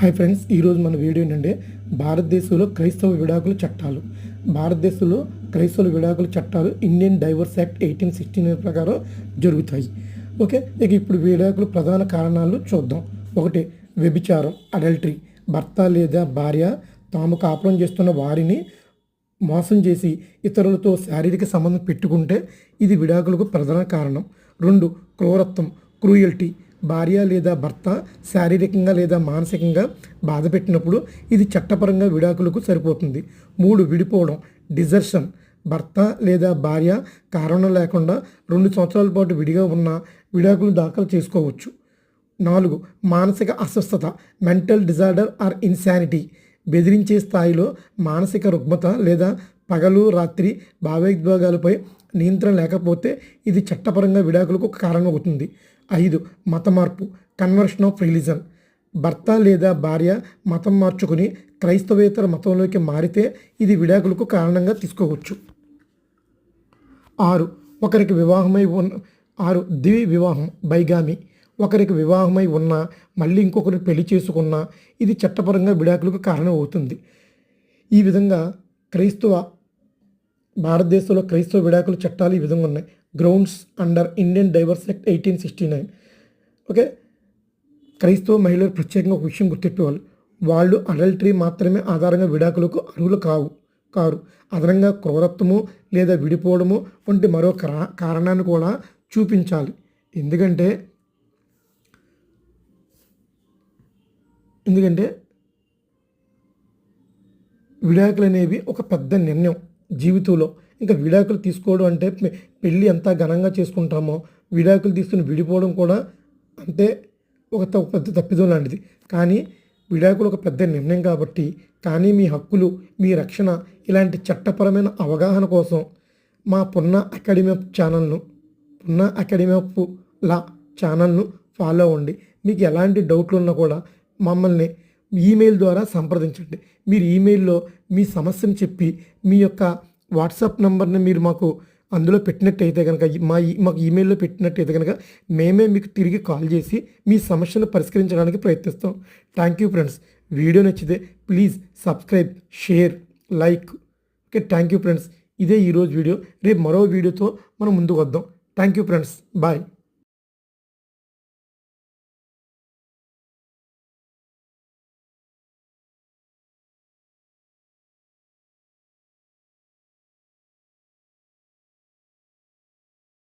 Hi friends ఈరోజు మన video ఏంటంటే భారతదేశంలో క్రైస్తవ విడాకుల చట్టాలు. భారతదేశంలో క్రైస్తవ విడాకుల చట్టాలు Indian divorce act eighteen sixteen ప్రకారం జరుగుతాయి. ఓకే ఇక ఇప్పుడు విడాకుల ప్రధాన కారణాలు చూద్దాం. ఒకటి వ్యభిచారం అడల్టరీ. భర్త లేదా భార్య తాము కాపురం చేస్తున్న వారిని మోసం చేసి ఇతరులతో శారీరక సంబంధం పెట్టుకుంటే ఇది విడాకులకు ప్రధాన కారణం. రెండు క్రూరత్వం క్రూయల్టీ. భార్య లేదా భర్త శారీరకంగా లేదా మానసికంగా బాధ పెట్టినప్పుడు ఇది చట్టపరంగా విడాకులకు సరిపోతుంది. మూడు విడిపోవడం. డిజర్షన్. భర్త లేదా భార్య కారణం లేకుండా రెండు సంవత్సరాల పాటు విడిగా ఉన్న విడాకులు దాఖలు చేసుకోవచ్చు. నాలుగు మానసిక అస్వస్థత. Mental disorder or insanity. బెదిరించే స్థాయిలో మానసిక రుగ్మత లేదా పగలు రాత్రి భావోద్వేగాలపై నియంత్రణ లేకపోతే ఇది చట్టపరంగా విడాకులకు ఒక కారణం అవుతుంది ఐదు మత మార్పు కన్వర్షన్ ఆఫ్ రిలీజన్ భర్త లేదా భార్య మతం మార్చుకుని క్రైస్తవేతర మతంలోకి మారితే ఇది విడాకులకు కారణంగా తీసుకోవచ్చు. ఆరు ఒకరికి వివాహమై ఉన్న ఆరు ద్వి వివాహం బైగామి. ఒకరికి వివాహమై ఉన్న మళ్ళీ ఇంకొకరిని పెళ్ళి చేసుకున్న ఇది చట్టపరంగా విడాకులకు కారణం అవుతుంది ఈ విధంగా క్రైస్తవ భారతదేశంలో క్రైస్తవ విడాకుల చట్టాలు ఈ విధంగా ఉన్నాయి. Grounds under Indian divorce act eighteen sixty nine okay క్రైస్తవ మహిళలు ప్రత్యేకంగా ఒక విషయం గుర్తెట్టుకోవాలి వాళ్ళు అడల్టరీ మాత్రమే ఆధారంగా విడాకులకు అర్హులు కావు. కారు. అదనంగా క్రూరత్వము లేదా విడిపోవడము వంటి మరో కారణాన్ని కూడా చూపించాలి. ఎందుకంటే ఎందుకంటే విడాకులు అనేవి ఒక పెద్ద నిర్ణయం. జీవితంలో. ఇంకా విడాకులు తీసుకోవడం అంటే పెళ్ళి ఎంత ఘనంగా చేసుకుంటామో విడాకులు తీసుకుని విడిపోవడం కూడా అంతే ఒక పెద్ద తప్పిదం లాంటిది. కానీ విడాకులు ఒక పెద్ద నిర్ణయం కాబట్టి కానీ మీ హక్కులు మీ రక్షణ ఇలాంటి చట్టపరమైన అవగాహన కోసం మా పున్న అకాడమీ ఆఫ్ ఛానల్ను పున్న అకాడమీ ఆఫ్ లా ఛానల్ను ఫాలో అవ్వండి. మీకు ఎలాంటి డౌట్లు ఉన్నా కూడా మమ్మల్ని ఈమెయిల్ ద్వారా సంప్రదించండి. మీరు ఈమెయిల్లో మీ సమస్యను చెప్పి మీ యొక్క వాట్సాప్ నంబర్ని మీరు మాకు అందులో పెట్టినట్టయితే కనుక మా ఈ- మాకు ఈమెయిల్లో పెట్టినట్టయితే కనుక మేమే మీకు తిరిగి కాల్ చేసి మీ సమస్యను పరిష్కరించడానికి ప్రయత్నిస్తాం. థ్యాంక్ యూ ఫ్రెండ్స్ వీడియో నచ్చితే please subscribe share like. Okay thank you friends ఇదే ఈరోజు వీడియో. రేపు మరో వీడియోతో మనం ముందుకు వద్దాం. Thank you friends bye